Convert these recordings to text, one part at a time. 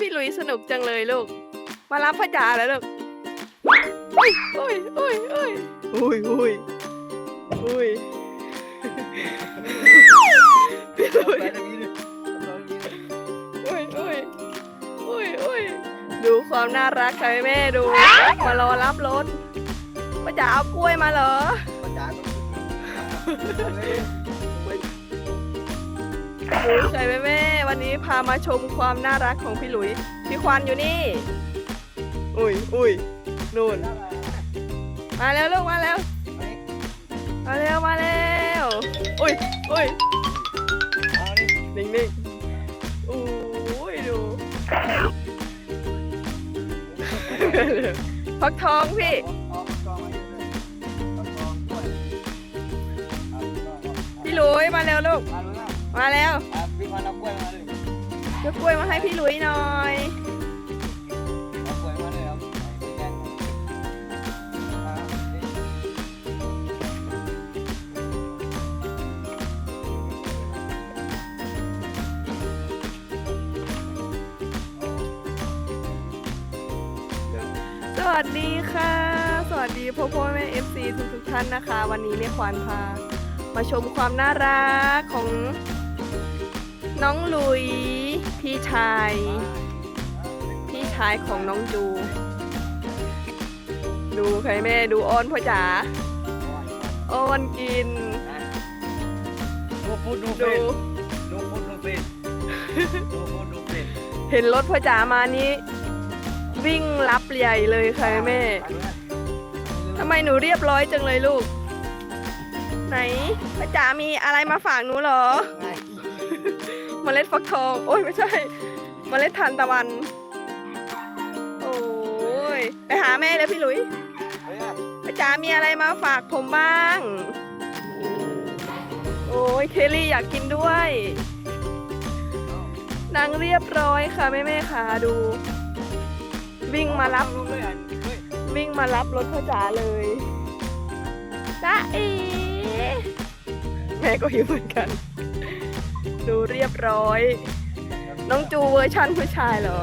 พี่หลุยสนุกจังเลยลูก มารับพ่อจ๋าแล้วลูกอุ้ยอุ้ยอุ้ยอุ้ยอุ้ยอุ้ยอุ้ยพี่หลุยไปตรงนี้ดิตรงนี้ดิอุ้ยอุ้ยอุ้ยอุ้ยดูความน่ารักค่ะแม่ดู มารอรับรถพ่อจ๋าเอากล้วยมาเหรอประจา นตรงนี้ดูใช่ไหมแม่วันนี้พามาชมความน่ารักของพี่หลุย พี่ควันอยู่นี่ อุ้ยอุ้ยนู่น มาแล้วลูกมาแล้ว มาแล้วมาแล้วอุ้ยอุ้ยเอาดินิ่งนิ่งๆอุ้ยดูฟักทองพี่เอากองมาดิเอากองด้วยเอากองเอาพี่หลุยมาแล้วลูกเอาเลยนะ มาแล้วอะพี่พันเอากล้วยมาเลยยกกล้วยมาให้พี่หลุยหน่อย เอากล้วยมาเลยครับเอาแกงมาดิสวัสดีค่ะ สวัสดีพ่อพ่อแม่เอฟซีทุกทุกๆท่านนะคะ วันนี้แม่ควานพา มาชมความน่ารักของ น้องลุย พี่ชาย พี่ชายของน้องจู ดูใครแม่ดูอ้อนพ่อจ๋าอ้อนกิน ดูฟุตดูเฟดู นดูฟุตดูเฟนดูฟุตดูเฟนเห็นรถพ่อจ๋ามานี้ วิ่งรับใหญ่เลยค่ะแม่ไปเลยทำไมหนูเรียบร้อยจังเลยลูก ไหนพ่อจ๋ามีอะไรมาฝากหนูเหรอไงเมล็ดฟักทอง โอ้ยไม่ใช่ เมล็ดทานตะวัน โอ้ยไปหาแม่เลยพี่หลุยอะพ่อจ๋ามีอะไรมาฝากผมบ้าง โอ้ยเคลลี่อยากกินด้วยนางเรียบร้อยค่ะแม่แม่ค่ะดู วิ่งมารับ วิ่งมารับรถพ่อจ๋าเลยจ้าเอแม่ก็หิวเหมือนกัน ดูเรียบร้อย น้องจูเวอร์ชั่นผู้ชายเหรอ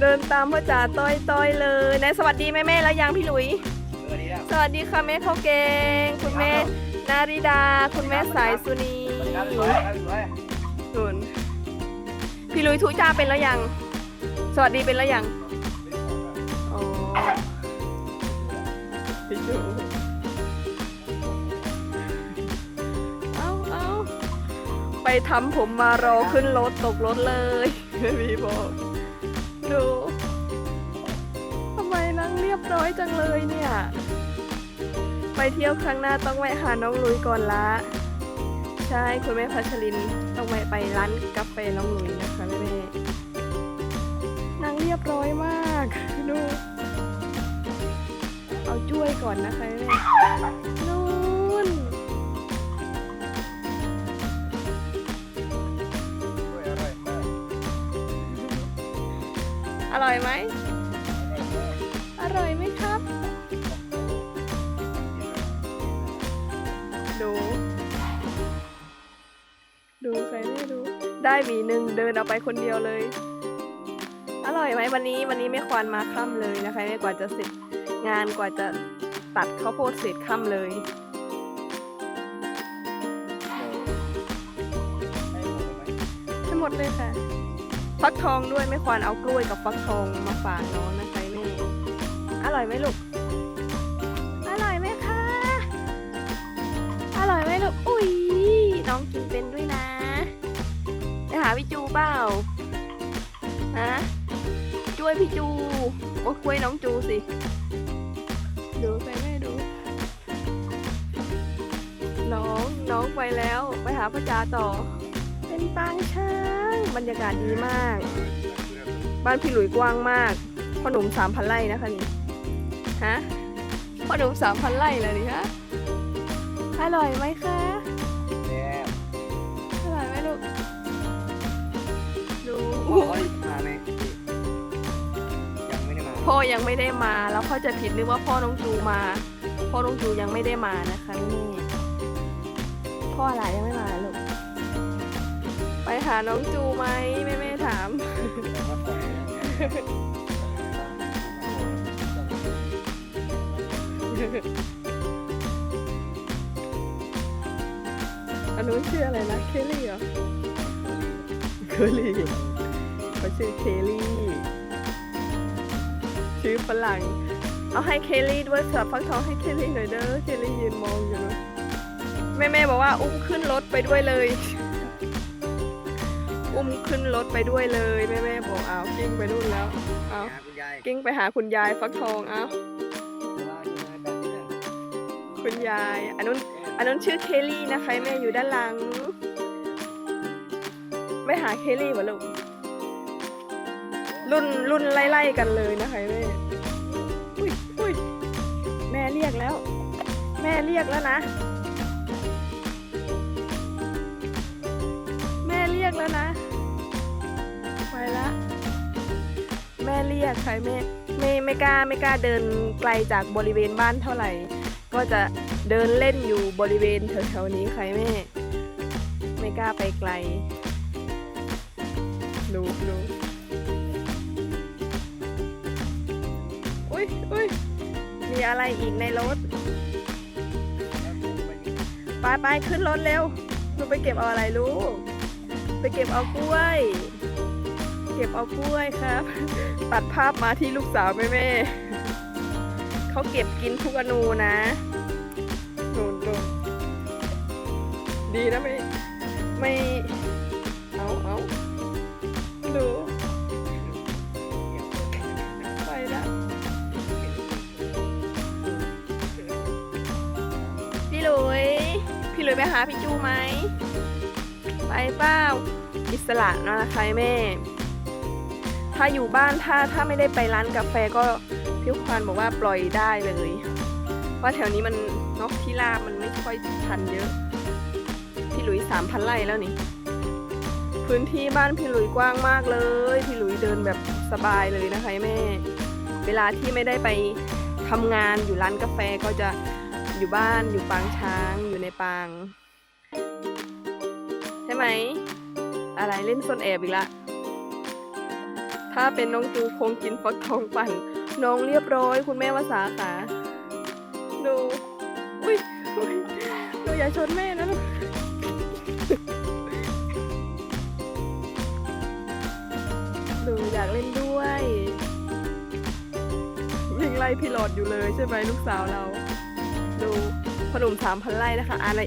เดินตามพ่อจ๋าต้อยต้อยๆเลยไหนสวัสดีแม่แม่ๆแล้วยังพี่หลุยเออดีแล้วสวัสดีค่ะแม่ข้าวแกง คุณแม่นาริดา คุณแม่สายสุนีครับสวยครับสวยนุนพี่ลุยทุจ้าเป็นแล้วยัง สวัสดีเป็นแล้วยัง อ๋อ พี่จูเอาเอาไปทำผมมารอขึ้นรถตกรถเลยพี่บอกดูทำไมนั่งเรียบร้อยจังเลยเนี่ย ไปเที่ยวครั้งหน้าต้องแวะหาน้องลุยก่อนละ ใช่คุณแม่พัชรินต้องแวะไปร้านกาแฟน้องลุยนะคะแม่แม่นางเรียบร้อยมากดู เอาจ้วยก่อนนะคะแม่แม่นู่นอร่อยไหม อร่อยไหมครับ ดู ดูใครไม่ดู ได้หวีหนึ่งเดินเอาไปคนเดียวเลย อร่อยไหมวันนี้วันนี้ไม่ควานมาค่ำเลยนะคะไม่กว่าจะเสร็จ งานกว่าจะตัดข้าวโพดเสร็จค่ำเลยให้หมเลยไหมให้หมดเลยค่ะ ฟักทองด้วยไม่ควรเอากล้วยกับฟักทองมาฝากน้องนะคะแม่อร่อยไหมลูก อร่อยไหมคะ อร่อยไหมลูก อุ้ยน้องกินเป็นด้วยนะไปหาพี่จูเปล่าฮะช่วยพี่จูโอ้ยกล้วยน้องจูสิ ดูไปแม่ดู น้องน้องไปแล้วไปหาพ่อจ๋าต่อ เป็นปางช้างบรรยากาศดีมาก บ้านพี่หลุยกว้างมากพ่อหนุ่มสามพันไร่นะคะนี่ฮะพ่อหนุ่มสามพันไร่เลยนี่ฮะอร่อยไหมคะแซ่บอร่อยไหมลูกดู พ่อยังไม่ได้มา แล้วเข้าใจผิดนึกว่าพ่อน้องจูมา พ่อน้องจูยังไม่ได้มานะคะนี่พ่ออะไรยังไม่มาลูกไปหาน้องจูไหมแม่แม่ถามแต่ว่าปล่อยแล้วอันนู้นชื่ออะไรนะ เคลลี่เหรอ เคลลี่เขาชื่อเคลลี่ ชื่อฝรั่ง เอาให้เคลลี่ด้วยสับฟักทองให้เคลลี่หน่อยเด้อ เคลลี่ยืนมองอยู่นะแม่แม่บอกว่าอุ้มขึ้นรถไปด้วยเลย อุ้มขึ้นรถไปด้วยเลยแม่แม่บอกเอากิ้งไปนู่นแล้วเอาหาคุณยายกิ้งไปหาคุณยายฟักทองเอาเวลาอยู่ในแบบนี้คุณยายอันนู้นอันนั้นชื่อเคลลี่นะคะแม่อยู่ด้านหลังไม่หาเคลลี่วะลูก รุ่นรุ่นไล่ๆกันเลยนะคะแม่อุ้ยอุ้ยแม่เรียกแล้ว แม่เรียกแล้วนะ แม่เรียกแล้วนะไปละ แม่เรียกใครแม่ไม่ไม่กล้าไม่กล้าเดินไกลจากบริเวณบ้านเท่าไหร่ ก็จะเดินเล่นอยู่บริเวณแถวๆนี้ใครแม่ ไม่กล้าไปไกลดูดู มีอะไรอีกในรถ ไปไปขึ้นรถเร็วหนูไปเก็บเอาอะไรลูก ไปเก็บเอากล้วย เก็บเอากล้วยครับ ตัดภาพมาที่ลูกสาวแม่แม่ๆเขาเก็บกินทุกอนูนะนูนนูนดีนะไม่ไม่ ไปหาพี่จูไหม ไปเปล่าอิสระนะคะแม่ ถ้าอยู่บ้านถ้าถ้าไม่ได้ไปร้านกาแฟก็พี่ควานบอกว่าปล่อยได้เลยว่าแถวนี้มันเนกที่ลาบมันไม่ค่อยทันเยอะ พี่หลุยสามพันไร่แล้วนี่ พื้นที่บ้านพี่หลุยกว้างมากเลย พี่หลุยเดินแบบสบายเลยนะคะแม่ เวลาที่ไม่ได้ไปทำงานอยู่ร้านกาแฟก็จะ อยู่บ้านอยู่ปางช้างอยู่ในปาง ใช่ไหม อะไรเล่นซนแอบอีกละ ถ้าเป็นน้องจูคงกินฟักทองปั่น น้องเรียบร้อย คุณแม่วาสาค่ะดูอุ้ยอุ้ยดูอย่าชนแม่นะลูกดูอยากเล่นด้วยวิ่งไล่พี่หลอดอยู่เลยใช่ไหมลูกสาวเรา ดูขนมสามพันไร่นะคะอะไร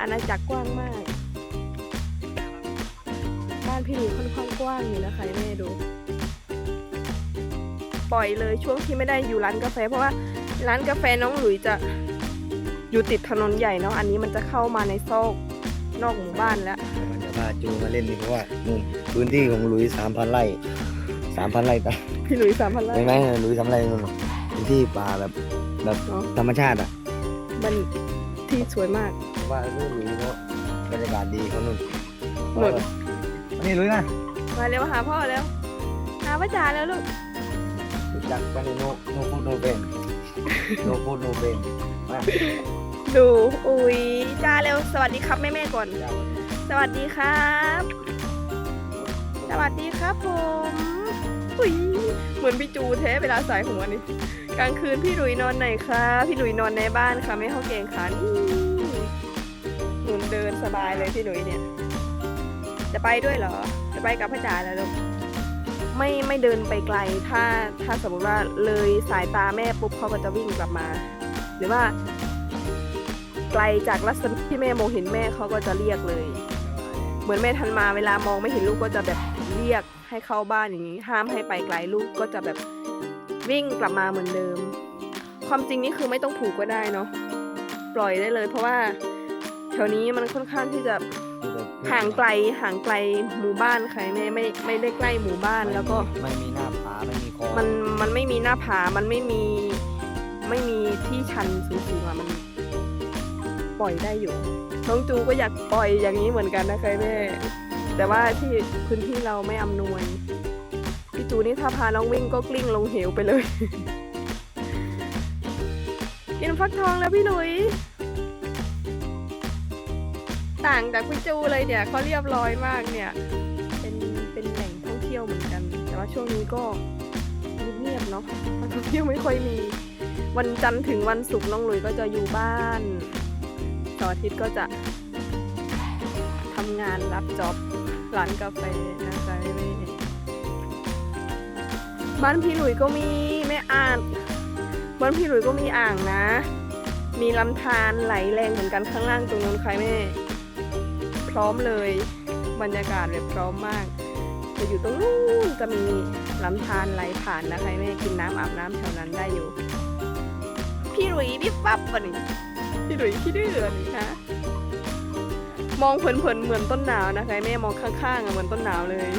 อาณาจักรกว้างมาก บ้านพี่หลุยค่อนข้างกว้างอยู่นะคะแม่ดู ปล่อยเลยช่วงที่ไม่ได้อยู่ร้านกาแฟ เพราะว่าร้านกาแฟน้องหลุยจะอยู่ติดถนนใหญ่เนาะอันนี้มันจะเข้ามาในซอกนอกหมู่บ้านแล้วมันจะพาจูมาเล่นนี่เพราะว่านู่นพื้นที่ของหลุยสามพันไร่สามพันไร่ปะพี่หลุยสามพันไร่ไม่ไหมหลุยสามไร่นู่นน่ะพื้นที่ป่าแบบ แบบเนาะธรรมชาติอะมันที่สวยมากเพราะว่านู่นหลุยเขาบรรยากาศดีเขานู่นหนุนอันนี้หลุยนะมาเร็วหาพ่อแล้ว หาพ่อจ๋าแล้วลูก รู้จักกันโนโนฟูดโนเบนโนฟูดโนเบนมาดู อุ้ยจ้าเร็ว สวัสดีครับแม่แม่ๆก่อน จ้าสวัสดีครับ สวัสดีครับผม อุ้ยเหมือนพี่จูแท้เวลาสายหัวนี่ กลางคืนพี่หลุยนอนไหนคะ พี่หลุยนอนในบ้านค่ะไม่เข้าเกงขานี่หนุนเดินสบายเลยพี่หลุยเนี่ย จะไปด้วยเหรอ จะไปกับพ่อจ๋าแล้วลูกไม่ไม่เดินไปไกล ถ้าถ้าสมมติว่าเลยสายตาแม่ปุ๊บเขาก็จะวิ่งกลับมา หรือว่า ไกลจากลักษณะที่แม่มองเห็นแม่เขาก็จะเรียกเลย เหมือนแม่ทันมาเวลามองไม่เห็นลูกก็จะแบบเรียกให้เข้าบ้านอย่างนี้ ห้ามให้ไปไกลลูกก็จะแบบ วิ่งกลับมาเหมือนเดิม ความจริงนี่คือไม่ต้องผูกก็ได้เนาะปล่อยได้เลย เพราะว่าแถวนี้มันค่อนข้างที่จะห่างไกลห่างไกลหมู่บ้านใครแม่ไม่ไม่ได้ใกล้หมู่บ้านแล้วก็ไม่มีหน้าผาไม่มีคลองมันมันไม่มีหน้าผามันไม่มีไม่มีที่ชันสูงๆอะมัน ปล่อยได้อยู่น้องจูก็อยากปล่อยอย่างนี้เหมือนกันนะคะแม่แต่ว่าที่พื้นที่เราไม่อำนวย พี่จูนี่ถ้าพาน้องวิ่งก็กลิ้งลงเหวไปเลย กินฟักทองแล้วพี่หลุย ต่างจากพี่จูเลยเนี่ยเขาเรียบร้อยมากเนี่ย เป็นเป็นแหล่งท่องเที่ยวเหมือนกัน แต่ว่าช่วงนี้ก็เงียบๆเนาะนักท่องเที่ยวไม่ค่อยมี วันจันทร์ถึงวันศุกร์น้องหลุยก็จะอยู่บ้านเสาร์อาทิตย์ก็จะทำงานรับจ็อบร้านกาแฟนะจ๊ะแม่ บ้านพี่หลุยก็มีแม่อ่านบ้านพี่หลุยก็มีอ่างนะ มีลำธารไหลแรงเหมือนกันข้างล่างตรงนู้นใครแม่ พร้อมเลยบรรยากาศแบบพร้อมมากจะอยู่ตรงนู้นจะมีลำธารไหลผ่านนะใครแม่กินน้ำอาบน้ำแถวนั้นได้อยู่ พี่หลุยพี่ปั๊บวะนี่พี่หลุยพี่ดื้อนี่ฮะมองเพลินๆเหมือนต้นหนาวนะใครแม่มองข้างๆเหมือนต้นหนาวเลย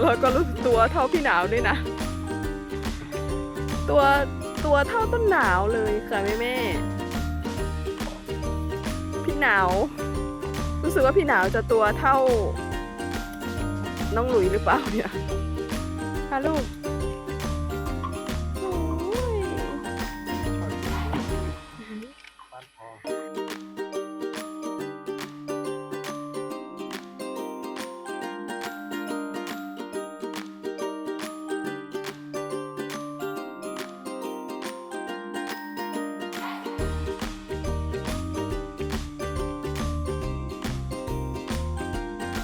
แล้วก็รู้สึกตัวเท่าพี่หนาวด้วยนะ ตัวตัวเท่าต้นหนาวเลยค่ะแม่แม่พี่หนาว รู้สึกว่าพี่หนาวจะตัวเท่า น้องหลุยหรือเปล่าเนี่ยฮะลูก